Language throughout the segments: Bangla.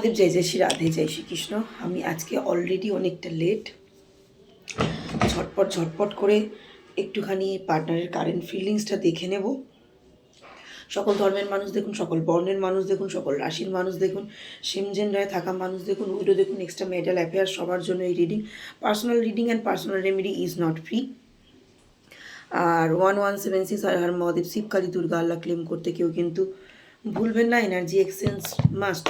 মহাদেব জয় জয় শ্রী রাধে, জয় শ্রীকৃষ্ণ। আমি আজকে অলরেডি অনেকটা লেট ঝটপট ঝটপট করে একটুখানি পার্টনারের কারেন্ট ফিলিংসটা দেখে নেব। সকল ধর্মের মানুষ দেখুন, সকল বর্ণের মানুষ দেখুন, সকল রাশির মানুষ দেখুন সেম জেন্ডারে থাকা মানুষ দেখুন, উইডো দেখুন এক্সট্রা মেটাল অ্যাফেয়ার সবার জন্য এই reading personal reading and personal remedy is not free R one one seven six আর হর মহাদেব, শিবকালী, দুর্গা, আল্লাহ ক্লেম করতে কেউ কিন্তু ভুলবেন না এনার্জি এক্সচেঞ্জ মাস্ট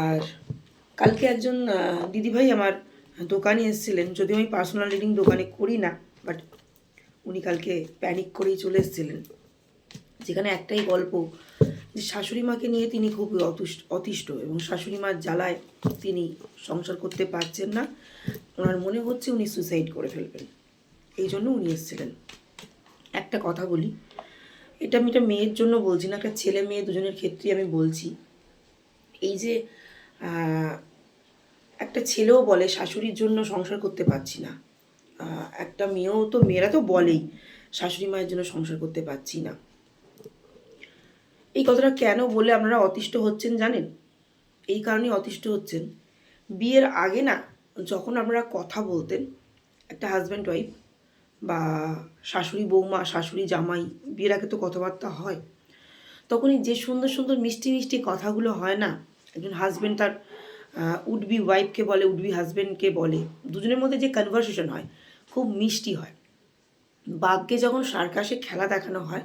আর কালকে একজন দিদিভাই আমার দোকানে এসেছিলেন। যদিও আমি পার্সোনাল রিডিং দোকানে করি না বাট উনি কালকে প্যানিক করেই চলে এসেছিলেন। যেখানে একটাই গল্প যে শাশুড়ি মাকে নিয়ে তিনি খুব অতুষ্ট, অতিষ্ঠ এবং শাশুড়ি মার জ্বালায় তিনি সংসার করতে পারছেন না। ওনার মনে হচ্ছে উনি সুসাইড করে ফেলবেন। এই জন্য উনি এসেছিলেন। একটা কথা বলি, এটা আমি এটা মেয়ের জন্য বলছি না, একটা ছেলে মেয়ে দুজনের ক্ষেত্রেই আমি বলছি। এই যে একটা ছেলেও বলে, শাশুড়ির জন্য সংসার করতে পারছি না। একটা মেয়েও তো, মেয়েরা তো বলেই, শাশুড়ি মায়ের জন্য সংসার করতে পারছি না। এই কথাটা কেন বলে আপনারা অতিষ্ঠ হচ্ছেন জানেন? এই কারণেই অতিষ্ঠ হচ্ছেন। বিয়ের আগে না, যখন আপনারা কথা বলতেন, একটা হাজব্যান্ড ওয়াইফ বা শাশুড়ি বৌমা, শাশুড়ি জামাই, বিয়ের আগে তো কথাবার্তা হয়, তখনই যে সুন্দর সুন্দর মিষ্টি মিষ্টি কথাগুলো হয় না একজন হাজব্যান্ড তার উডবি ওয়াইফকে বলে উডবি হাজব্যান্ডকে বলে, দুজনের মধ্যে যে কনভারসেশন হয়, খুব মিষ্টি হয়। বাঘকে যখন সার্কাসে খেলা দেখানো হয়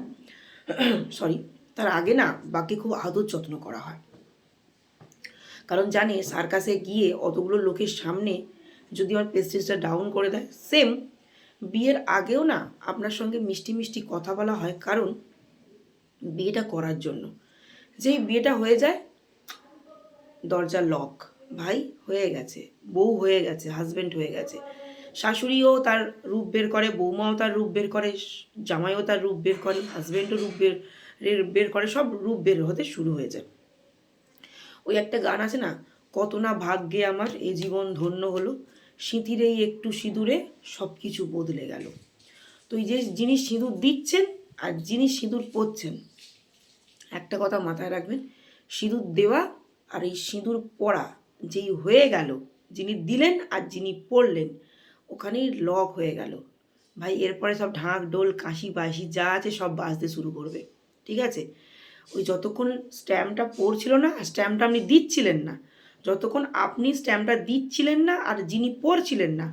সরি তার আগে না বাঘকে খুব আদর যত্ন করা হয়। কারণ জানে সার্কাসে গিয়ে অতগুলো লোকের সামনে যদি আমার প্রেস্টিজটা ডাউন করে দেয় সেম বিয়ের আগেও না আপনার সঙ্গে মিষ্টি মিষ্টি কথা বলা হয়, কারণ বিয়েটা করার জন্য। যেই বিয়েটা হয়ে যায় দরজা লক ভাই, হয়ে গেছে। বউ হয়ে গেছে হাজবেন্ড হয়ে গেছে। শাশুড়িও তার রূপ বের করে, বৌমাও তার রূপ বের করে, জামাইও তার রূপ বের করে হাজবেন্ডও রূপ বের বের করে, সব রূপ বের হতে শুরু হয়ে যায় ওই একটা গান আছে না, কত না ভাগ্যে আমার এ জীবন ধন্য হলো, সিঁথিরেই একটু সিঁদুরে সব কিছু বদলে গেল। তো এই যে যিনি সিঁদুর দিচ্ছেন আর যিনি সিঁদুর পরছেন, একটা কথা মাথায় রাখবেন, সিঁদুর দেওয়া আর এই সিঁদুর পরা যেই হয়ে গেল, যিনি দিলেন আর যিনি পড়লেন, ওখানেই লক হয়ে গেল। ভাই, এরপরে সব ঢাক ডোল কাশি, বাঁশি, যা আছে সব বাজতে শুরু করবে, ঠিক আছে? ওই যতক্ষণ স্ট্যাম্পটা পড়ছিল না, আর স্ট্যাম্পটা আপনি দিচ্ছিলেন না, যতক্ষণ আপনি স্ট্যাম্পটা দিচ্ছিলেন না আর যিনি পড়ছিলেন না,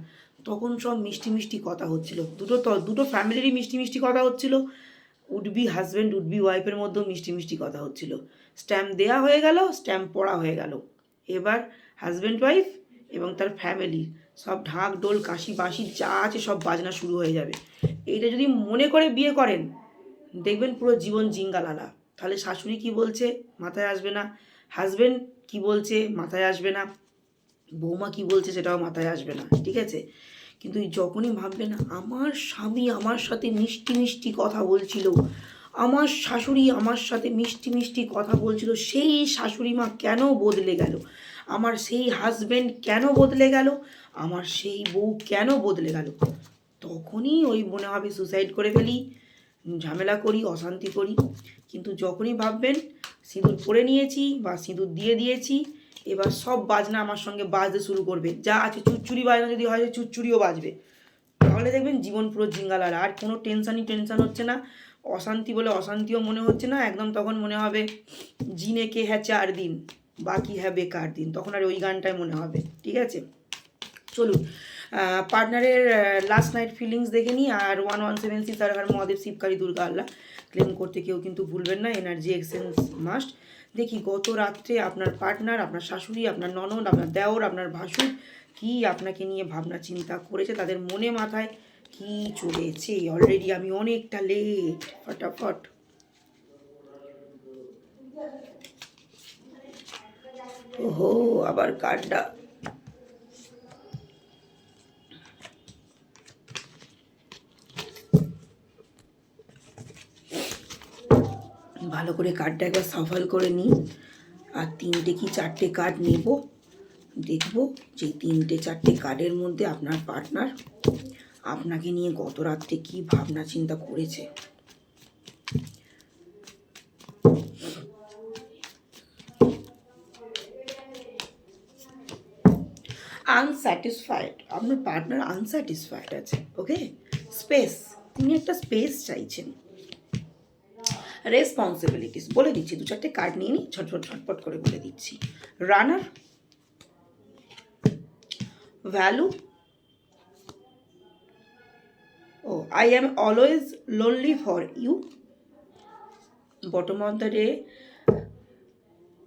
তখন সব মিষ্টি মিষ্টি কথা হচ্ছিল। দুটো দুটো ফ্যামিলিরই মিষ্টি মিষ্টি কথা হচ্ছিল। উডবি হাজব্যান্ড উডবি ওয়াইফের মধ্যেও মিষ্টি মিষ্টি কথা হচ্ছিল। স্ট্যাম্প দেয়া হয়ে গেল স্ট্যাম্প পড়া হয়ে গেল। এবার হাজব্যান্ড ওয়াইফ এবং তার ফ্যামিলি সব ঢাক ডোল কাশি, বাঁশি, যা আছে সব বাজনা শুরু হয়ে যাবে। এইটা যদি মনে করে বিয়ে করেন, দেখবেন পুরো জীবন জিঙ্গালালা। তাহলে শাশুড়ি কি বলছে? মাথায় আসবে না। হাজবেন্ড কি বলছে? মাথায় আসবে না। বৌমা কি বলছে? সেটাও মাথায় আসবে না। ঠিক আছে? কিন্তু যখনই ভাববেন আমার স্বামী আমার সাথে মিষ্টি মিষ্টি কথা বলছিল, আমার শাশুড়ি আমার সাথে মিষ্টি মিষ্টি কথা বলছিল, সেই শাশুড়ি মা কেন বদলে গেল? আমার সেই হাজবেন্ড কেন বদলে গেল? আমার সেই বউ কেন বদলে গেল? তখনই ওই মনে হবে সুসাইড করে ফেলি, ঝামেলা করি, অশান্তি করি। কিন্তু যখনই ভাববেন, সিঁদুর পরে নিয়েছি বা সিঁদুর দিয়ে দিয়েছি এবার সব বাজনা আমার সঙ্গে বাজতে শুরু করবে। যা আছে চুচ্চুরি বাজনা যদি হয় চুচ্চুরিও বাজবে। তাহলে দেখবেন জীবন পুরো জিঙ্গালার আর কোনো টেনশানই টেনশান হচ্ছে না। অশান্তি বলে অশান্তিও মনে হচ্ছে না, একদম তখন মনে হবে জিনে কে হ্যাঁ চার দিন, বাকি হ্যাঁ বেকার দিন, তখন আর ওই গানটাই মনে হবে, ঠিক আছে? চলুন পার্টনারের লাস্ট নাইট ফিলিংস দেখে নিই, আর ওয়ান ওয়ান সেভেন সিক্স আর মহাদেব শিবকারী দুর্গা আল্লাহ ক্লেম করতে কেউ কিন্তু ভুলবেন না এনার্জি এক্সচেঞ্জ মাস্ট দেখি গত রাত্রে আপনার পার্টনার আপনার শাশুড়ি, আপনার ননদ, আপনার দেওর, আপনার ভাসুর কি আপনাকে নিয়ে ভাবনা চিন্তা করেছে? তাদের মনে মাথায় কি চলেছে? অলরেডি আমি অনেকটা লেট ফটাফট। ওহো, আবার কার্ডটা ভালো করে কার্ডটা একবার সাফল করে নিই। আর তিনটে কি চারটে কার্ড নেব? দেখব যে তিনটে চারটে কার্ডের মধ্যে আপনার পার্টনার আপনাকে নিয়ে গত রাত্রে কী ভাবনা চিন্তা করেছে। আনস্যাটিসফাইড আপনার পার্টনার আনস্যাটিসফাইড আছে ওকে স্পেস তিনি একটা স্পেস চাইছেন। রেসপন্সিবিলিটিস বলে দিচ্ছি, দু চারটে কার্ড নিয়ে নিই ঝটঝট ঝটপট করে বলে দিচ্ছি। রানার ভ্যালু ও I am always lonely for you bottom of the day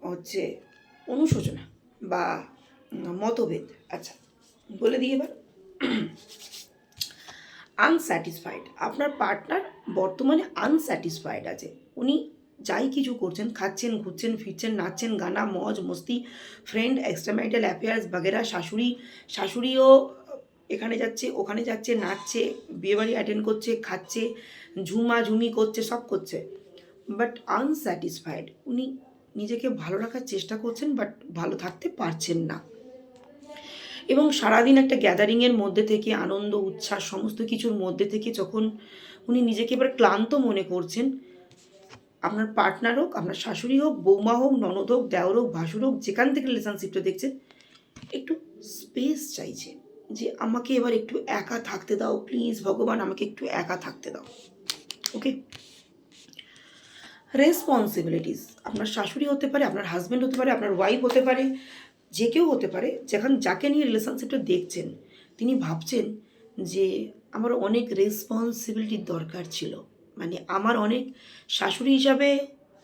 হচ্ছে অনুশোচনা বা মতভেদ। আচ্ছা বলে দিই এবার। আনস্যাটিসফাইড আপনার পার্টনার বর্তমানে আনস্যাটিসফাইড আছে। উনি যাই কিছু করছেন, খাচ্ছেন, ঘুরছেন, ফিরছেন, নাচছেন, গানা, মজ, মস্তি ফ্রেন্ড এক্সট্রামাইটাল অ্যাফেয়ার্স বাগেরা, শাশুড়ি, শাশুড়িও এখানে যাচ্ছে, ওখানে যাচ্ছে, নাচছে, বিয়েবাড়ি অ্যাটেন্ড করছে, খাচ্ছে ঝুমা ঝুমি করছে, সব করছে। বাট আনস্যাটিসফাইড উনি নিজেকে ভালো রাখার চেষ্টা করছেন বাট ভালো থাকতে পারছেন না। এবং সারাদিন একটা গ্যাদারিংয়ের মধ্যে থেকে, আনন্দ, উচ্ছ্বাস, সমস্ত কিছুর মধ্যে থেকে যখন উনি নিজেকে এবার ক্লান্ত মনে করছেন, আপনার পার্টনার হোক, আপনার শাশুড়ি হোক, বৌমা হোক, ননদ হোক, দেওর হোক, ভাসুর হোক, যেখান থেকে রিলেশনশিপটা দেখছেন, একটু স্পেস চাইছে যে আমাকে এবার একটু একা থাকতে দাও প্লিজ ভগবান আমাকে একটু একা থাকতে দাও ওকে রেসপন্সিবিলিটিস আপনার শাশুড়ি হতে পারে, আপনার হাজব্যান্ড হতে পারে, আপনার ওয়াইফ হতে পারে যে কেউ হতে পারে যখন যাকে নিয়ে রিলেশনশিপটা দেখছেন, তিনি ভাবছেন যে আমার অনেক রেসপন্সিবিলিটির দরকার ছিল। মানে আমার অনেক শাশুড়ি হিসাবে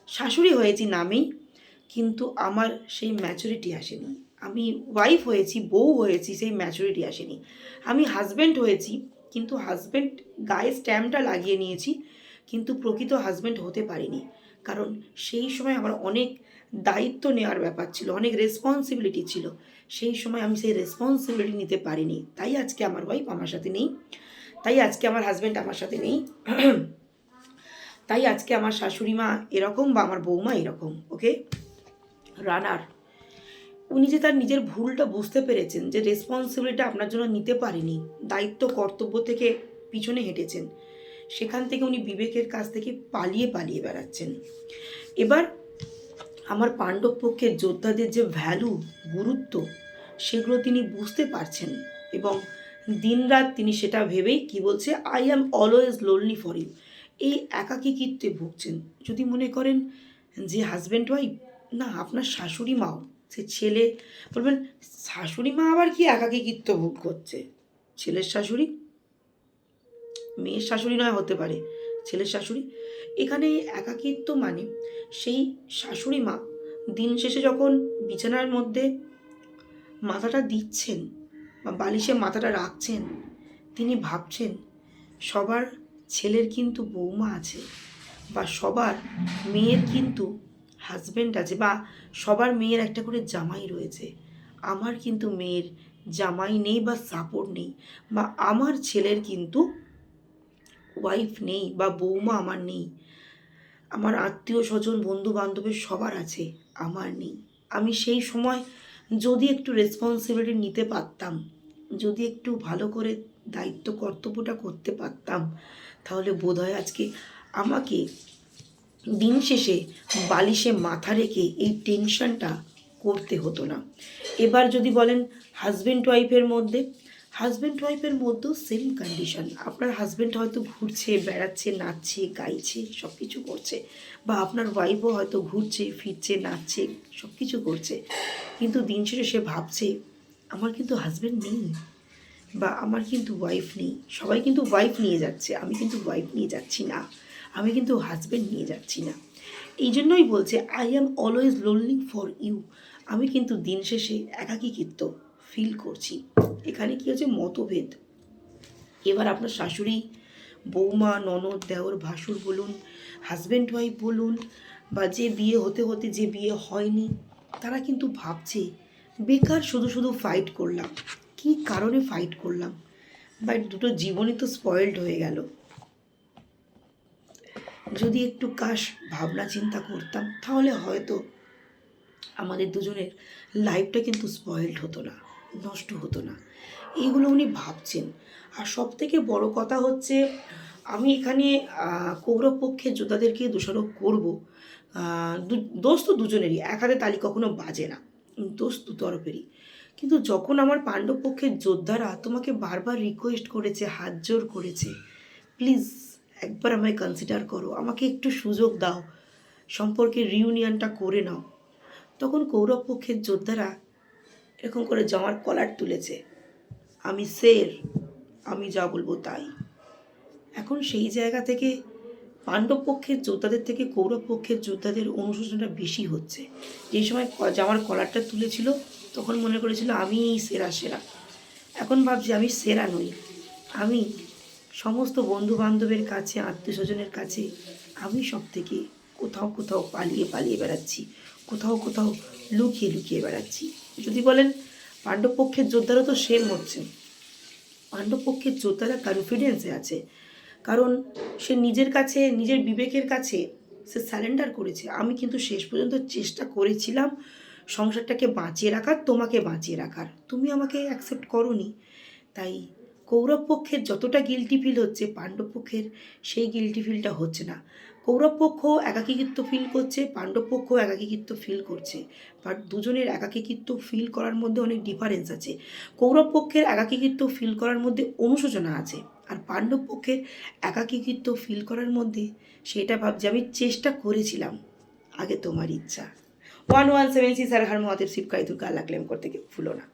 শাশুড়ি হয়েছি নামেই কিন্তু আমার সেই ম্যাচুরিটি আসেনি। আমি ওয়াইফ হয়েছি, বউ হয়েছি, সেই ম্যাচুরিটি আসেনি। আমি হাজব্যান্ড হয়েছি, কিন্তু হাজব্যান্ড গায়ে স্ট্যাম্পটা লাগিয়ে নিয়েছি, কিন্তু প্রকৃত হাজব্যান্ড হতে পারিনি। কারণ সেই সময় আমার অনেক দায়িত্ব নেওয়ার ব্যাপার ছিল, অনেক রেসপন্সিবিলিটি ছিল। সেই সময় আমি সেই রেসপন্সিবিলিটি নিতে পারিনি। তাই আজকে আমার ওয়াইফ আমার সাথে নেই। তাই আজকে আমার হাজব্যান্ড আমার সাথে নেই। তাই আজকে আমার শাশুড়ি মা এরকম বা আমার বৌমা এরকম ওকে রানার, উনি যে তার নিজের ভুলটা বুঝতে পেরেছেন যে রেসপন্সিবিলিটিটা আপনার জন্য নিতে পারেনি, দায়িত্ব, কর্তব্য থেকে পিছনে হেঁটেছেন। সেখান থেকে উনি বিবেকের কাছ থেকে পালিয়ে পালিয়ে বেড়াচ্ছেন। এবার আমার পাণ্ডব পক্ষের যোদ্ধাদের যে ভ্যালু গুরুত্ব, সেগুলো তিনি বুঝতে পারছেন এবং দিনরাত তিনি সেটা ভেবেই কি বলছে I am always lonely for you এই একাকিত্বে ভুগছেন। যদি মনে করেন যে হাজব্যান্ড ওয়াইফ না, আপনার শাশুড়ি মাও, সে ছেলে, বলবেন, শাশুড়ি মা আবার কি একাকিত্ব ভোগ করছে? ছেলের শাশুড়ি? মেয়ের শাশুড়ি নয়, হতে পারে। ছেলের শাশুড়ি? এখানে একাকিত্ব মানে সেই শাশুড়ি মা দিন শেষে যখন বিছানার মধ্যে মাথাটা দিচ্ছেন বা বালিশে মাথাটা রাখছেন, তিনি ভাবছেন, সবার ছেলের কিন্তু বৌমা আছে বা সবার মেয়ের কিন্তু হাজব্যান্ড আছে বা সবার মেয়ের একটা করে জামাই রয়েছে। আমার কিন্তু মেয়ের জামাই নেই বা সাপোর্ট নেই বা আমার ছেলের কিন্তু ওয়াইফ নেই বা বৌমা আমার নেই। আমার আত্মীয় স্বজন বন্ধু বান্ধবের সবার আছে, আমার নেই। আমি সেই সময় যদি একটু রেসপন্সিবিলিটি নিতে পারতাম, যদি একটু ভালো করে দায়িত্ব, কর্তব্যটা করতে পারতাম, তাহলে বোধহয় আজকে আমাকে দিন শেষে বালিশে মাথা রেখে এই টেনশনটা করতে হতো না। এবার যদি বলেন হাজব্যান্ড ওয়াইফের মধ্যে হাজব্যান্ড ওয়াইফের মধ্যেও সেম কন্ডিশন আপনার হাজব্যান্ড হয়তো ঘুরছে, বেড়াচ্ছে, নাচছে, গাইছে সব কিছু করছে। বা আপনার ওয়াইফও হয়তো ঘুরছে, ফিরছে, নাচছে সব কিছু করছে। কিন্তু দিন শেষে সে ভাবছে, আমার কিন্তু হাজব্যান্ড নেই বা আমার কিন্তু ওয়াইফ নেই। সবাই কিন্তু ওয়াইফ নিয়ে যাচ্ছে, আমি কিন্তু ওয়াইফ নিয়ে যাচ্ছি না। আমি কিন্তু হাজব্যান্ড নিয়ে যাচ্ছি না। এই জন্যই বলছে I am always lonely for you আমি কিন্তু দিন শেষে একাকিত্ব ফিল করছি। এখানে কি হচ্ছে মতভেদ। এবার আপনার শাশুড়ি, বৌমা, ননদ, দেওর, ভাসুর বলুন হাজব্যান্ড ওয়াইফ বলুন, বা যে বিয়ে হতে হতে যে বিয়ে হয়নি, তারা কিন্তু ভাবছে, বেকার শুধু শুধু ফাইট করলাম। কী কারণে ফাইট করলাম? বাট দুটো জীবনই তো স্পয়েলড হয়ে গেল। যদি একটু কাশ ভাবনা চিন্তা করতাম, তাহলে হয়তো আমাদের দুজনের লাইফটা কিন্তু স্পয়েলড হতো না। নষ্ট হতো না। এইগুলো উনি ভাবছেন। আর সব থেকে বড় কথা হচ্ছে আমি এখানে আহ, কৌরব পক্ষের যোদ্ধাদেরকে দোষারোপ করব। দোষ তো দুজনেরই এক হাতে তালি কখনো বাজে না দোষ দু তরফেরই। কিন্তু যখন আমার পাণ্ডব পক্ষের যোদ্ধারা তোমাকে বারবার রিকোয়েস্ট করেছে হাত জোর করেছে প্লিজ একবার আমায় কনসিডার করো আমাকে একটু সুযোগ দাও সম্পর্কে রিউনিয়নটা করে নাও। তখন কৌরব পক্ষের যোদ্ধারা এরকম করে জামার কলার তুলেছে। আমি শের আমি যা বলব তাই। এখন সেই জায়গা থেকে পাণ্ডব পক্ষের যোদ্ধাদের থেকে কৌরব পক্ষের যোদ্ধাদের অনুশোচনাটা বেশি হচ্ছে। যেই সময় জামার কলারটা তুলেছিল, তখন মনে করেছিল আমি সেরা সেরা। এখন ভাবছি আমি সেরা নই। আমি সমস্ত বন্ধু বান্ধবের কাছে আত্মীয় স্বজনের কাছে, আমি সব থেকে কোথাও কোথাও পালিয়ে পালিয়ে বেড়াচ্ছি। কোথাও কোথাও লুকিয়ে লুকিয়ে বেড়াচ্ছি। যদি বলেন পাণ্ডব পক্ষের যোদ্ধারা তো সেম হচ্ছে। পাণ্ডব পক্ষের যোদ্ধারা কনফিডেন্সে আছে। কারণ সে নিজের কাছে, নিজের বিবেকের কাছে সে স্যালেন্ডার করেছে। আমি কিন্তু শেষ পর্যন্ত চেষ্টা করেছিলাম সংসারটাকে বাঁচিয়ে রাখার, তোমাকে বাঁচিয়ে রাখার। তুমি আমাকে অ্যাকসেপ্ট করনি। তাই কৌরব পক্ষের যতটা গিলটি ফিল হচ্ছে পাণ্ডব পক্ষের সেই গিলটি ফিলটা হচ্ছে না। কৌরব পক্ষ একাকিত্ব ফিল করছে পাণ্ডব পক্ষ একাকিত্ব ফিল করছে। বাট দুজনের একাকিত্ব ফিল করার মধ্যে অনেক ডিফারেন্স আছে। কৌরব পক্ষের একাকিত্ব ফিল করার মধ্যে অনুশোচনা আছে আর পাণ্ডব পক্ষের একাকিত্ব ফিল করার মধ্যে সেটা ভাবছি, আমি চেষ্টা করেছিলাম, আগে তোমার ইচ্ছা। ওয়ান ওয়ান সেভেন সিক্স আর হার মহাদেব শিবকাই দুর্গা আল্লাহ ক্লেম করতে ভুলো না।